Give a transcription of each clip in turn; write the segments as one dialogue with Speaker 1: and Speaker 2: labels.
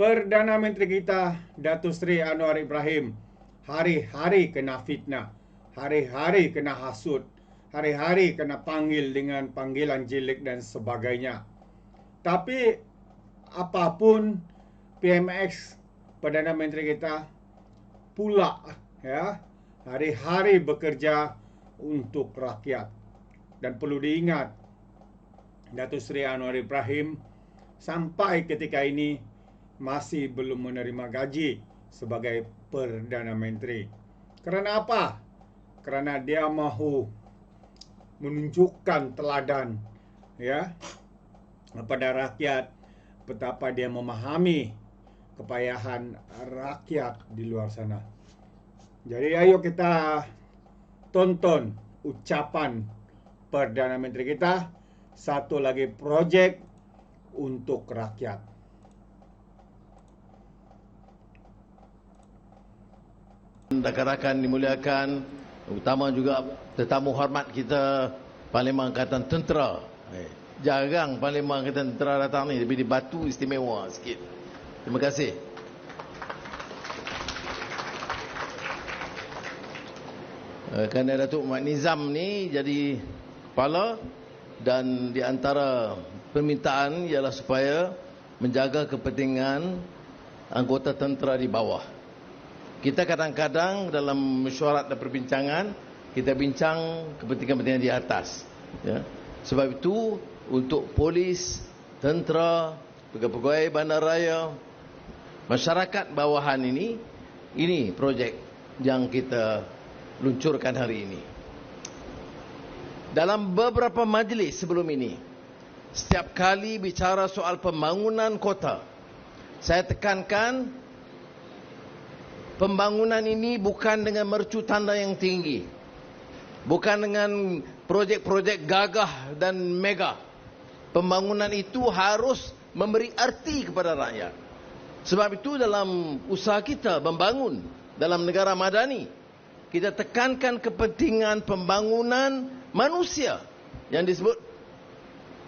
Speaker 1: Perdana Menteri kita Datuk Seri Anwar Ibrahim hari-hari kena fitnah, hari-hari kena hasut, hari-hari kena panggil dengan panggilan jilik dan sebagainya. Tapi apapun PMX Perdana Menteri kita pula ya hari-hari bekerja untuk rakyat. Dan perlu diingat Datuk Seri Anwar Ibrahim sampai ketika ini masih belum menerima gaji sebagai Perdana Menteri. Kerana apa? Kerana dia mahu menunjukkan teladan ya kepada rakyat betapa dia memahami kepayahan rakyat di luar sana. Jadi ayo kita tonton ucapan Perdana Menteri kita satu lagi projek untuk rakyat.
Speaker 2: Rakan-rakan dimuliakan, utama juga tetamu hormat kita Parlimen Angkatan Tentera. Eh, jarang Parlimen Angkatan Tentera datang ni, lebih di Batu istimewa sikit. Terima kasih. Kerana Datuk Mat Nizam ni jadi kepala dan di antara permintaan ialah supaya menjaga kepentingan anggota tentera di bawah. Kita kadang-kadang dalam mesyuarat dan perbincangan kita bincang kepentingan-kepentingan di atas. Ya. Sebab itu untuk polis, tentera, pegawai-pegawai bandaraya, masyarakat bawahan ini, ini projek yang kita luncurkan hari ini. Dalam beberapa majlis sebelum ini, setiap kali bicara soal pembangunan kota, saya tekankan pembangunan ini bukan dengan mercu tanda yang tinggi. Bukan dengan projek-projek gagah dan mega. Pembangunan itu harus memberi arti kepada rakyat. Sebab itu dalam usaha kita membangun dalam negara madani, kita tekankan kepentingan pembangunan manusia yang disebut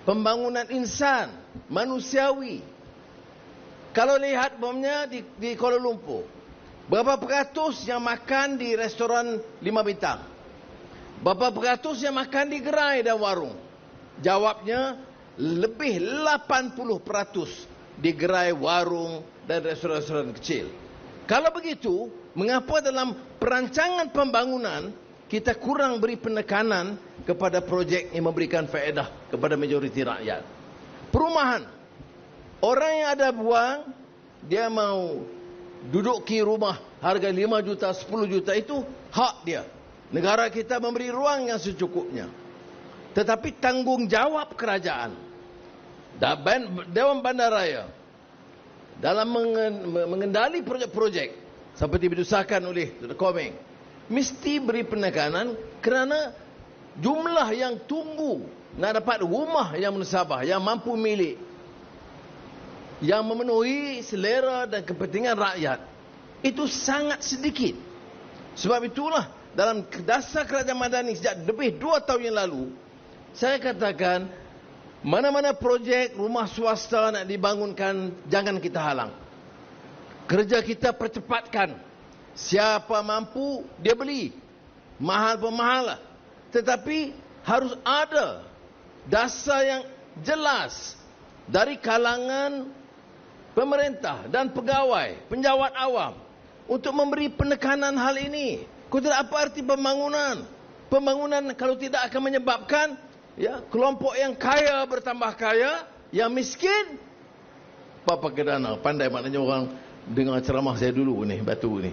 Speaker 2: pembangunan insan manusiawi. Kalau lihat bomnya di, di Kuala Lumpur, berapa peratus yang makan di restoran lima bintang? Berapa peratus yang makan di gerai dan warung? Jawabnya lebih 80 peratus di gerai warung dan restoran-restoran kecil. Kalau begitu, mengapa dalam perancangan pembangunan kita kurang beri penekanan kepada projek yang memberikan faedah kepada majoriti rakyat. Perumahan. Orang yang ada buang, dia mau duduk di rumah harga 5 juta, 10 juta itu hak dia. Negara kita memberi ruang yang secukupnya. Tetapi tanggungjawab kerajaan Dewan Bandaraya dalam mengendali projek-projek seperti didusahkan oleh Komeng mesti beri penekanan kerana jumlah yang tunggu nak dapat rumah yang menusabah, yang mampu milik, yang memenuhi selera dan kepentingan rakyat, itu sangat sedikit. Sebab itulah dalam dasar kerajaan Madani sejak lebih dua tahun yang lalu, saya katakan mana-mana projek rumah swasta nak dibangunkan, jangan kita halang. Kerja kita percepatkan. Siapa mampu, dia beli. Mahal pun mahal lah. Tetapi harus ada dasar yang jelas dari kalangan pemerintah dan pegawai, penjawat awam untuk memberi penekanan hal ini. Tidak apa arti pembangunan? Pembangunan kalau tidak akan menyebabkan ya kelompok yang kaya bertambah kaya, yang miskin apa kedana pandai maknanya orang dengar ceramah saya dulu ni batu ni.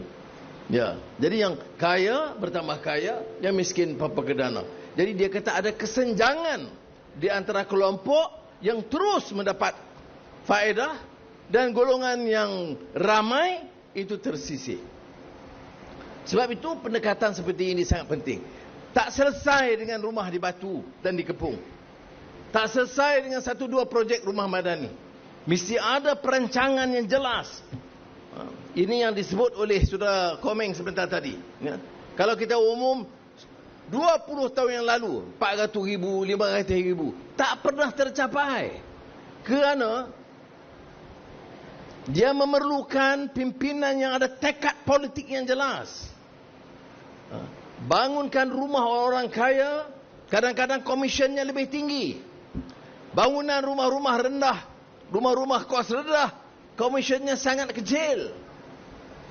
Speaker 2: Ya, jadi yang kaya bertambah kaya, yang miskin papa kedana. Jadi dia kata ada kesenjangan di antara kelompok yang terus mendapat faedah dan golongan yang ramai itu tersisih. Sebab itu pendekatan seperti ini sangat penting. Tak selesai dengan rumah di Batu dan di Kepung. Tak selesai dengan satu dua projek rumah madani. Mesti ada perancangan yang jelas ini yang disebut oleh saudara Komeng sebentar tadi. Ya. Kalau kita umum 20 tahun yang lalu 400 ribu, 500 ribu tak pernah tercapai. Kerana Dia memerlukan pimpinan yang ada tekad politik yang jelas. Ha. Bangunkan rumah orang kaya, kadang-kadang komisionnya lebih tinggi. Bangunan rumah-rumah rendah, rumah-rumah kos rendah, komisionnya sangat kecil.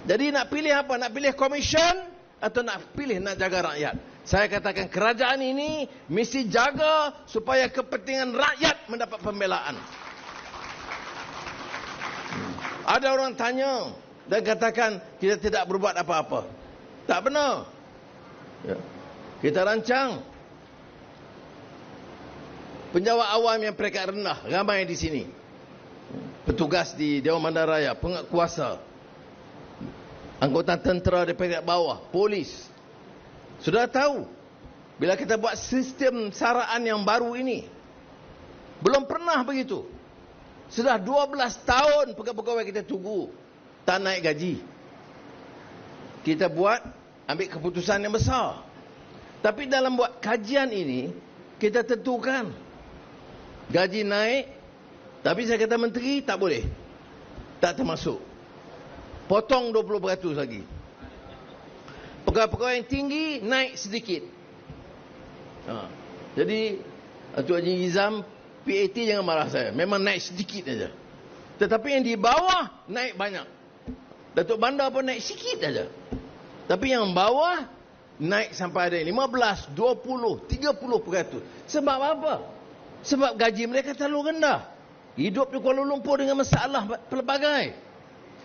Speaker 2: Jadi nak pilih apa? Nak pilih komision atau nak pilih nak jaga rakyat? Saya katakan kerajaan ini mesti jaga supaya kepentingan rakyat mendapat pembelaan. Ada orang tanya dan katakan kita tidak berbuat apa-apa. Tak benar. Ya. Kita rancang penjawat awam yang peringkat rendah ramai di sini. Petugas di Dewan Bandar Raya, penguasa, anggota tentera di peringkat bawah, polis. Sudah tahu bila kita buat sistem saraan yang baru ini belum pernah begitu. Sudah 12 tahun pegawai-pegawai kita tunggu tak naik gaji. Kita buat ambil keputusan yang besar. Tapi dalam buat kajian ini kita tentukan gaji naik tapi saya kata menteri tak boleh. Tak termasuk. Potong 20% lagi. Pegawai-pegawai yang tinggi naik sedikit. Ha. Jadi Tuan Haji Izam PAT jangan marah saya. Memang naik sedikit saja. Tetapi yang di bawah naik banyak. Datuk Bandar pun naik sikit saja. Tapi yang bawah naik sampai ada 15, 20, 30 peratus. Sebab apa? Sebab gaji mereka terlalu rendah. Hidup di Kuala Lumpur dengan masalah pelbagai.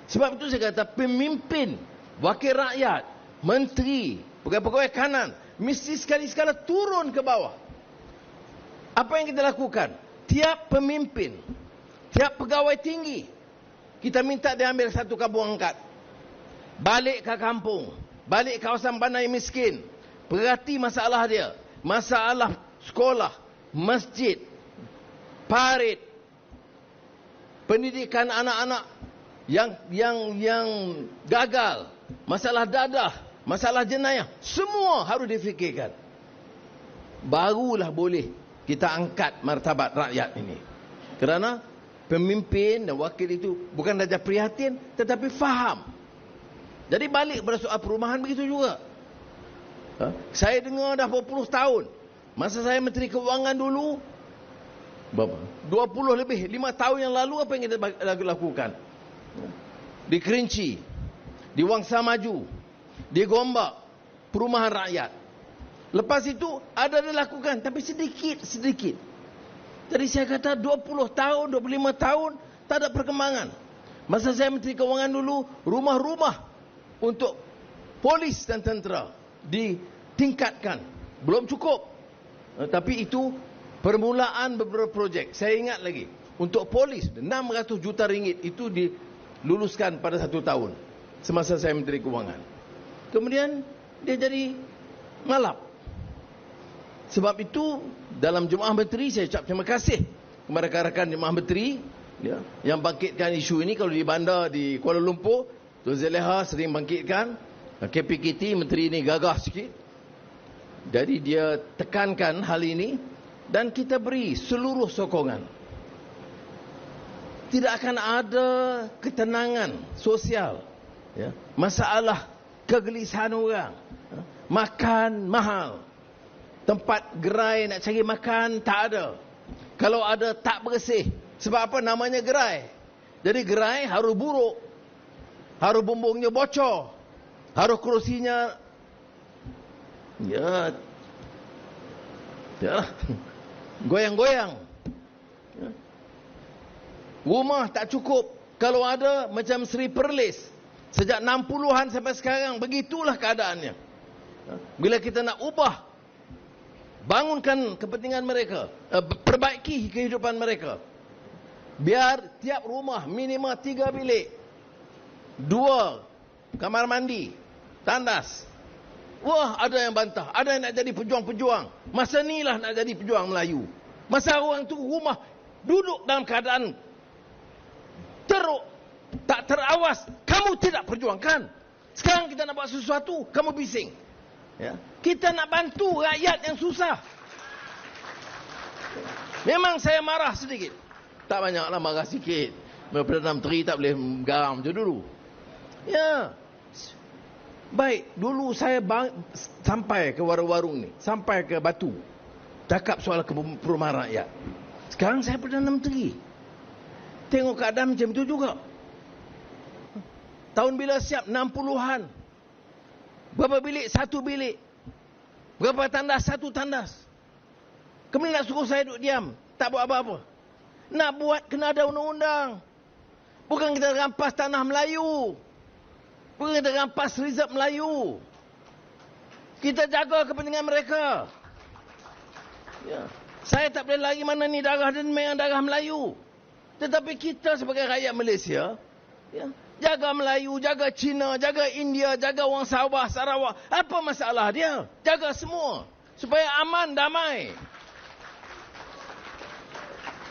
Speaker 2: Sebab itu saya kata pemimpin, wakil rakyat, menteri, pegawai-pegawai kanan mesti sekali-sekala turun ke bawah. Apa yang kita lakukan? Tiap pemimpin, tiap pegawai tinggi, kita minta dia ambil satu kampung angkat. Balik ke kampung, balik kawasan bandar miskin. Perhati masalah dia. Masalah sekolah, masjid, parit, pendidikan anak-anak yang yang yang gagal, masalah dadah, masalah jenayah, semua harus difikirkan. Barulah boleh kita angkat martabat rakyat ini. Kerana pemimpin dan wakil itu bukan saja prihatin tetapi faham. Jadi balik pada soal perumahan begitu juga. Ha? Saya dengar dah berpuluh tahun. Masa saya Menteri Keuangan dulu, berapa? 20 lebih, 5 tahun yang lalu apa yang kita lakukan? Di Kerinci, di Wangsa Maju, di Gombak, perumahan rakyat. Lepas itu ada dilakukan tapi sedikit sedikit. Jadi saya kata 20 tahun, 25 tahun tak ada perkembangan. Masa saya Menteri Keuangan dulu, rumah-rumah untuk polis dan tentera ditingkatkan. Belum cukup. Eh, tapi itu permulaan beberapa projek. Saya ingat lagi. Untuk polis, 600 juta ringgit itu diluluskan pada satu tahun. Semasa saya Menteri Keuangan. Kemudian dia jadi malap. Sebab itu dalam Jemaah Menteri saya ucap terima kasih kepada rakan-rakan Jemaah Menteri ya, yang bangkitkan isu ini. Kalau di bandar di Kuala Lumpur Tuan Zeleha sering bangkitkan. KPKT Menteri ini gagah sikit. Jadi dia tekankan hal ini dan kita beri seluruh sokongan. Tidak akan ada ketenangan sosial ya, masalah kegelisahan orang ya, makan mahal Tempat gerai nak cari makan tak ada. Kalau ada tak bersih. Sebab apa namanya gerai? Jadi gerai harus buruk. Harus bumbungnya bocor. Harus kerusinya ya ya goyang-goyang. Ya. Rumah tak cukup. Kalau ada macam Sri Perlis. Sejak 60-an sampai sekarang begitulah keadaannya. Ya. Bila kita nak ubah bangunkan kepentingan mereka, uh, perbaiki kehidupan mereka. Biar tiap rumah minimal tiga bilik, dua kamar mandi, tandas. Wah, ada yang bantah, ada yang nak jadi pejuang-pejuang. Masa ni lah nak jadi pejuang Melayu. Masa orang tu rumah duduk dalam keadaan teruk, tak terawas, kamu tidak perjuangkan. Sekarang kita nak buat sesuatu, kamu bising. Ya. Kita nak bantu rakyat yang susah. Memang saya marah sedikit. Tak banyaklah marah sikit. Perdana Menteri tak boleh garam macam dulu. Ya. Baik, dulu saya bang, sampai ke warung-warung ni, sampai ke Batu. Cakap soal perumahan rakyat. Sekarang saya Perdana Menteri. Tengok keadaan macam itu juga. Tahun bila siap 60-an. Berapa bilik? Satu bilik. Berapa tandas? Satu tandas. Kemudian nak suruh saya duduk diam. Tak buat apa-apa. Nak buat kena ada undang-undang. Bukan kita rampas tanah Melayu. Bukan kita rampas rizab Melayu. Kita jaga kepentingan mereka. Ya. Saya tak boleh lagi mana ni darah dan darah Melayu. Tetapi kita sebagai rakyat Malaysia, ya, jaga Melayu, jaga Cina, jaga India, jaga orang Sabah, Sarawak. Apa masalah dia? Jaga semua. Supaya aman, damai.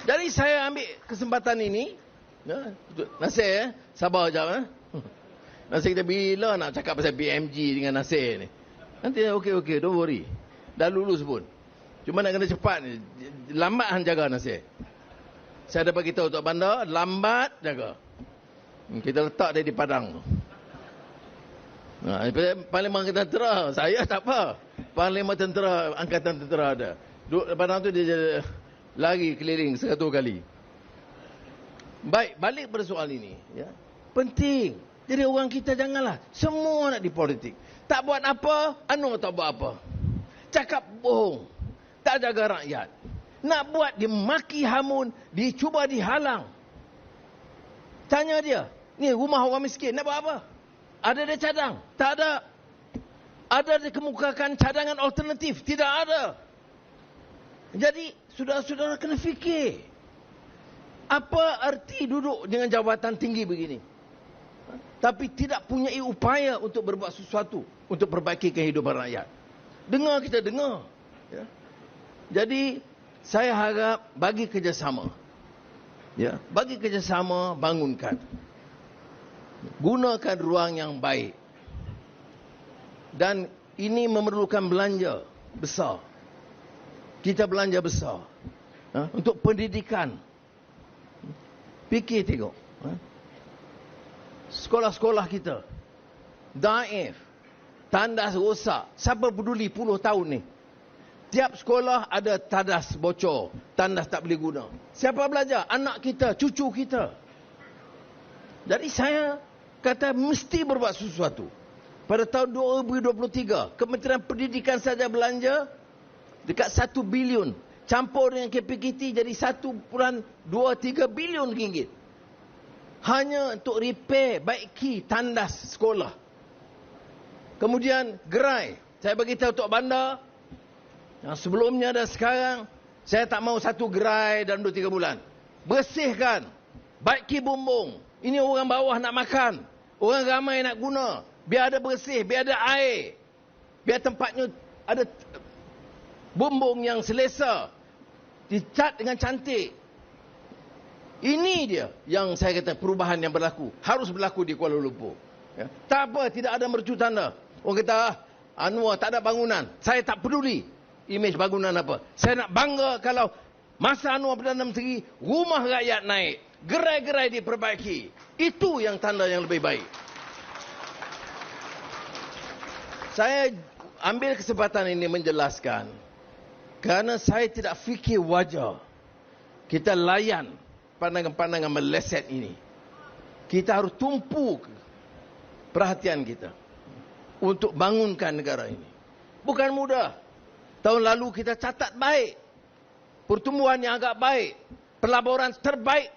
Speaker 2: Jadi saya ambil kesempatan ini. Ya, Nasir, ya, sabar sekejap. Ya. Nasir kita bila nak cakap pasal BMG dengan Nasir ni? Nanti okey okey, don't worry. Dah lulus pun. Cuma nak kena cepat ni. Lambat han jaga Nasir. Saya bagi tahu untuk bandar, lambat jaga. Kita letak dia di padang tu. Parlimen kita tentera, saya tak apa. Parlimen tentera, angkatan tentera ada. Duduk padang tu dia lari keliling seratus kali. Baik, balik pada soal ini. Ya. Penting. Jadi orang kita janganlah. Semua nak di politik. Tak buat apa, anu tak buat apa. Cakap bohong. Tak jaga rakyat. Nak buat dimaki hamun, dicuba dihalang. Tanya dia, ni rumah orang miskin, nak buat apa? Ada dia cadang? Tak ada. Ada dia kemukakan cadangan alternatif? Tidak ada. Jadi, saudara-saudara kena fikir. Apa arti duduk dengan jawatan tinggi begini? Tapi tidak punya upaya untuk berbuat sesuatu. Untuk perbaiki kehidupan rakyat. Dengar kita dengar. Ya. Jadi saya harap bagi kerjasama. Ya, bagi kerjasama bangunkan. Gunakan ruang yang baik. Dan ini memerlukan belanja besar. Kita belanja besar. Ha? Untuk pendidikan. Fikir tengok. Ha? Sekolah-sekolah kita. Daif. Tandas rosak. Siapa peduli puluh tahun ni? Tiap sekolah ada tandas bocor. Tandas tak boleh guna. Siapa belajar? Anak kita, cucu kita. Jadi saya kata mesti berbuat sesuatu. Pada tahun 2023, Kementerian Pendidikan saja belanja dekat 1 bilion. Campur dengan KPKT jadi 1.23 bilion ringgit. Hanya untuk repair, baiki tandas sekolah. Kemudian gerai. Saya bagi tahu untuk bandar, yang sebelumnya dan sekarang, saya tak mau satu gerai dalam dua tiga bulan. Bersihkan. Baiki bumbung. Ini orang bawah nak makan. Orang ramai nak guna. Biar ada bersih, biar ada air. Biar tempatnya ada bumbung yang selesa. Dicat dengan cantik. Ini dia yang saya kata perubahan yang berlaku. Harus berlaku di Kuala Lumpur. Ya. Tak apa, tidak ada mercu tanda. Orang kata, ah, Anwar tak ada bangunan. Saya tak peduli imej bangunan apa. Saya nak bangga kalau masa Anwar Perdana Menteri, rumah rakyat naik. Gerai-gerai diperbaiki. Itu yang tanda yang lebih baik. Saya ambil kesempatan ini menjelaskan. Kerana saya tidak fikir wajar. Kita layan pandangan-pandangan meleset ini. Kita harus tumpu perhatian kita. Untuk bangunkan negara ini. Bukan mudah. Tahun lalu kita catat baik. Pertumbuhan yang agak baik. Pelaburan terbaik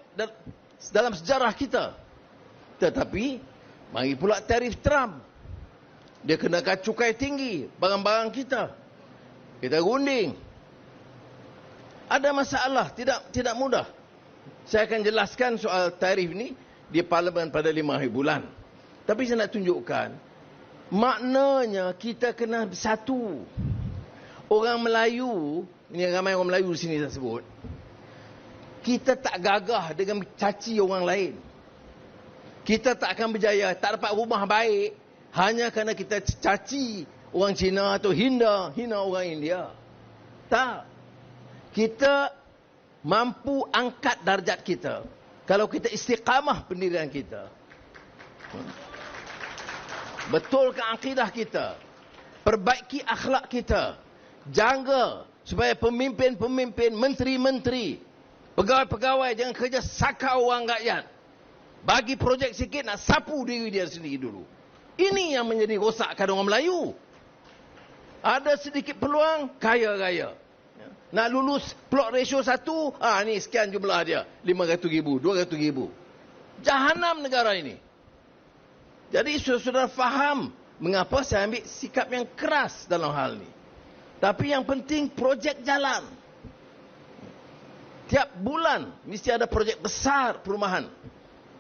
Speaker 2: dalam sejarah kita. Tetapi, mari pula tarif Trump. Dia kenakan cukai tinggi barang-barang kita. Kita gunding. Ada masalah, tidak tidak mudah. Saya akan jelaskan soal tarif ini di parlimen pada lima hari bulan. Tapi saya nak tunjukkan, maknanya kita kena bersatu. Orang Melayu, ini ramai orang Melayu sini saya sebut. Kita tak gagah dengan caci orang lain. Kita tak akan berjaya, tak dapat rumah baik hanya kerana kita caci orang Cina atau hina, hina orang India. Tak. Kita mampu angkat darjat kita. Kalau kita istiqamah pendirian kita. Betulkan akidah kita. Perbaiki akhlak kita. Jaga supaya pemimpin-pemimpin, menteri-menteri, pegawai-pegawai jangan kerja sakau orang rakyat. Bagi projek sikit nak sapu diri dia sendiri dulu. Ini yang menjadi rosakkan orang Melayu. Ada sedikit peluang, kaya-kaya. Nak lulus plot ratio satu, ah ni sekian jumlah dia. 500 ribu, 200 ribu. Jahanam negara ini. Jadi saudara faham mengapa saya ambil sikap yang keras dalam hal ini. Tapi yang penting projek jalan. Tiap bulan mesti ada projek besar perumahan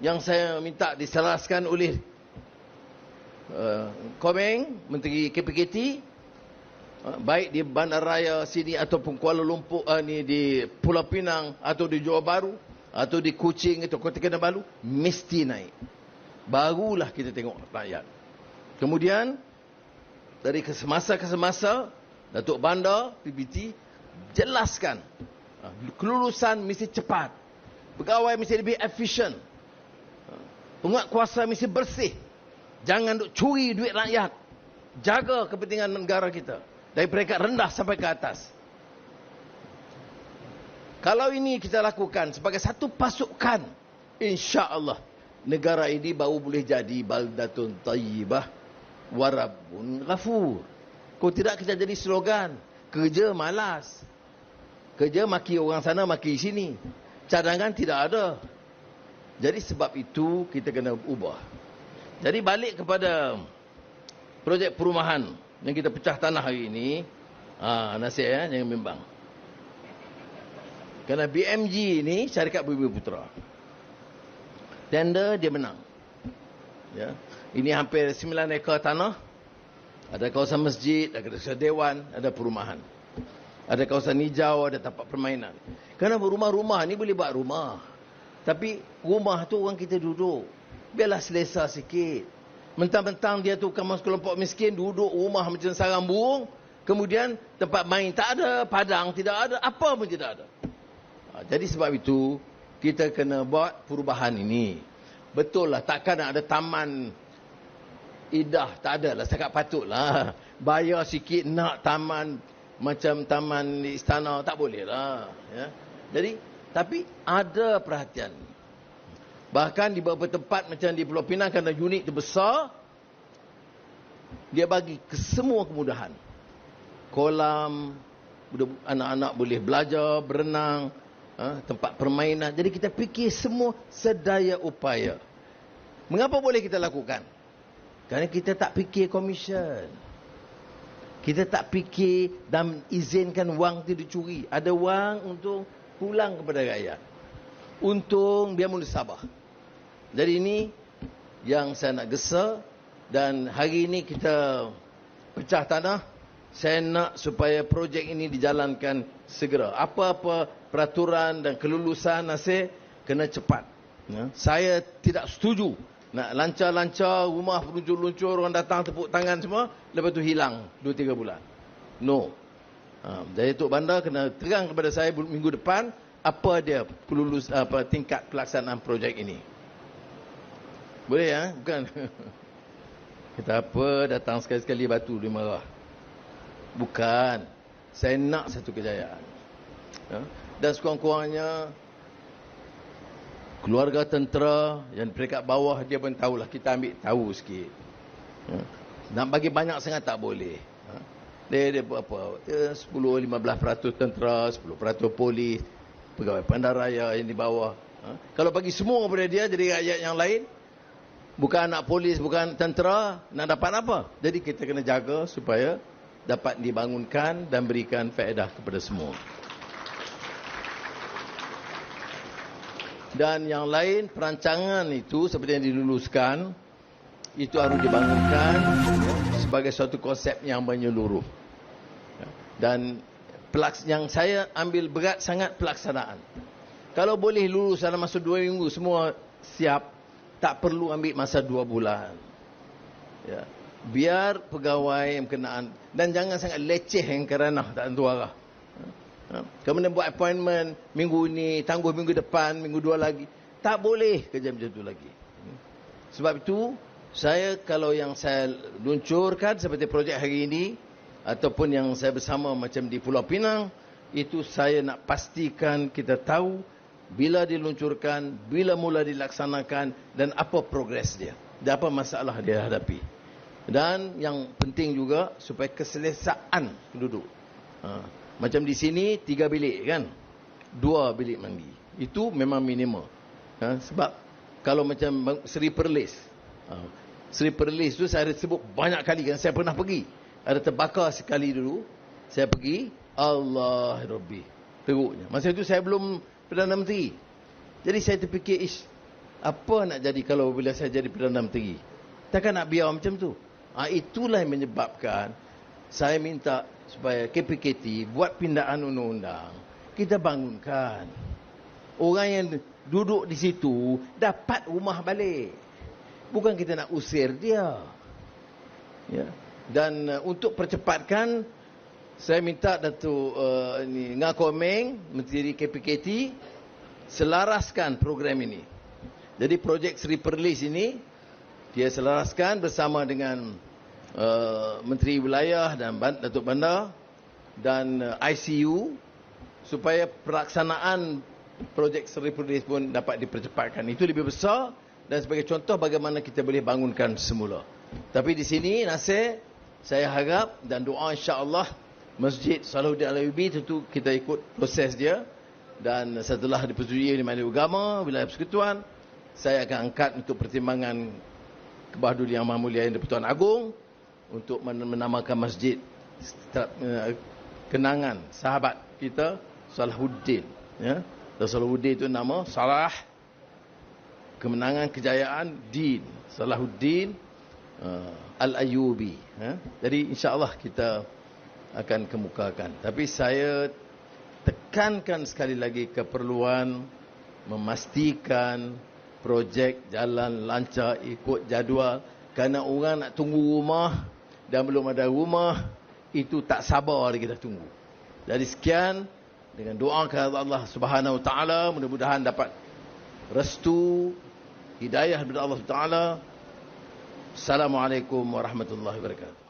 Speaker 2: yang saya minta diselaraskan oleh uh, Komeng, Menteri KPKT, uh, baik di Bandaraya sini ataupun Kuala Lumpur uh, ni di Pulau Pinang atau di Johor Bahru atau di Kuching atau Kota Kinabalu mesti naik. Barulah kita tengok rakyat. Kemudian dari kesemasa ke semasa Datuk Bandar PBT jelaskan ah, kelulusan mesti cepat. Pegawai mesti lebih efisien. Ah, penguat kuasa mesti bersih. Jangan duk curi duit rakyat. Jaga kepentingan negara kita. Dari peringkat rendah sampai ke atas. Kalau ini kita lakukan sebagai satu pasukan. InsyaAllah. Negara ini baru boleh jadi baldatun tayyibah. Warabun ghafur. Kalau tidak kita jadi slogan. Kerja malas. Kerja maki orang sana, maki sini. Cadangan tidak ada. Jadi sebab itu kita kena ubah. Jadi balik kepada projek perumahan yang kita pecah tanah hari ini. Ha, nasihat ya, jangan bimbang. Kerana BMG ini syarikat Bumi Putra. Tender dia menang. Ya. Ini hampir 9 ekor tanah ada kawasan masjid, ada kawasan dewan, ada perumahan. Ada kawasan hijau, ada tempat permainan. Kerana rumah-rumah ni boleh buat rumah. Tapi rumah tu orang kita duduk. Biarlah selesa sikit. Mentang-mentang dia tu kamu kelompok miskin duduk rumah macam sarang burung. Kemudian tempat main tak ada, padang tidak ada, apa pun tidak ada. Ha, jadi sebab itu kita kena buat perubahan ini. Betul lah takkan ada taman idah tak ada lah cakap patut lah. Bayar sikit nak taman macam taman istana tak boleh lah ya. jadi tapi ada perhatian. Bahkan di beberapa tempat macam di Pulau Pinang kerana unit itu besar dia bagi semua kemudahan. Kolam anak-anak boleh belajar berenang ha, tempat permainan. Jadi kita fikir semua sedaya upaya. Mengapa boleh kita lakukan kerana kita tak fikir komisen. Kita tak fikir dan izinkan wang itu dicuri. Ada wang untuk pulang kepada rakyat. Untung dia mula sabar. Jadi ini yang saya nak gesa. Dan hari ini kita pecah tanah. Saya nak supaya projek ini dijalankan segera. Apa-apa peraturan dan kelulusan nasib kena cepat. Ya. Saya tidak setuju nak lancar-lancar rumah luncur-luncur orang datang tepuk tangan semua lepas tu hilang 2 3 bulan. No. Ha, jadi Tok Bandar kena terang kepada saya minggu depan apa dia kelulus apa tingkat pelaksanaan projek ini. Boleh ya? Bukan. Kita apa datang sekali-sekali batu di marah. Bukan. Saya nak satu kejayaan. Ya? Dan sekurang-kurangnya keluarga tentera yang peringkat bawah dia pun tahulah. Kita ambil tahu sikit. Ya. nak bagi banyak sangat tak boleh. Ha. dia dia apa? Ya, 10 15% tentera 10% polis pegawai bandaraya yang di bawah. Ha. kalau bagi semua kepada dia jadi rakyat yang lain bukan anak polis bukan tentera nak dapat apa? Jadi kita kena jaga supaya dapat dibangunkan dan berikan faedah kepada semua dan yang lain perancangan itu seperti yang diluluskan itu harus dibangunkan sebagai suatu konsep yang menyeluruh dan yang saya ambil berat sangat pelaksanaan kalau boleh lulus dalam masa dua minggu semua siap tak perlu ambil masa dua bulan ya. biar pegawai yang kenaan dan jangan sangat leceh yang kerana tak tentu arah? Kemudian buat appointment minggu ini, tangguh minggu depan, minggu dua lagi. tak boleh kerja macam tu lagi. Sebab itu, saya kalau yang saya luncurkan seperti projek hari ini, ataupun yang saya bersama macam di Pulau Pinang, itu saya nak pastikan kita tahu bila diluncurkan, bila mula dilaksanakan dan apa progres dia. Dan apa masalah dia hadapi. Dan yang penting juga supaya keselesaan penduduk. Ha. Macam di sini tiga bilik kan. Dua bilik mandi. Itu memang minimum. Ha. Sebab kalau macam Seri Perlis. Ha. Seri Perlis tu saya sebut banyak kali kan. Saya pernah pergi. Ada terbakar sekali dulu. Saya pergi. Allah Rabbi. Teruknya. Masa itu saya belum Perdana Menteri. Jadi saya terfikir, ish, apa nak jadi kalau bila saya jadi Perdana Menteri? Takkan nak biar macam tu? Ha, itulah yang menyebabkan saya minta supaya KPKT buat pindaan undang-undang. Kita bangunkan. Orang yang duduk di situ dapat rumah balik. Bukan kita nak usir dia. Ya. Dan uh, untuk percepatkan saya minta Datuk uh, ni Ngakomeng Menteri KPKT selaraskan program ini. Jadi projek Seri Perlis ini dia selaraskan bersama dengan uh, Menteri Wilayah dan Datuk Bandar dan uh, ICU supaya pelaksanaan projek Seri Perlis pun dapat dipercepatkan. Itu lebih besar dan sebagai contoh bagaimana kita boleh bangunkan semula. Tapi di sini Nasir saya harap dan doa insya-Allah Masjid Salahuddin Al-Ayubi tentu kita ikut proses dia dan setelah dipersetujui oleh Majlis Agama wilayah persekutuan saya akan angkat untuk pertimbangan Kebahadulian Yang Maha Mulia Yang Pertuan Agong untuk menamakan masjid eh, kenangan sahabat kita Salahuddin ya dan Salahuddin itu nama Salah kemenangan kejayaan din Salahuddin uh, Al-Ayubi ya. jadi insya-Allah kita akan kemukakan. Tapi saya tekankan sekali lagi keperluan memastikan projek jalan lancar ikut jadual kerana orang nak tunggu rumah dan belum ada rumah itu tak sabar lagi kita tunggu. Jadi sekian dengan doa kepada Allah Subhanahu Wa Taala mudah-mudahan dapat restu hidayah daripada Allah Taala. Assalamualaikum warahmatullahi wabarakatuh.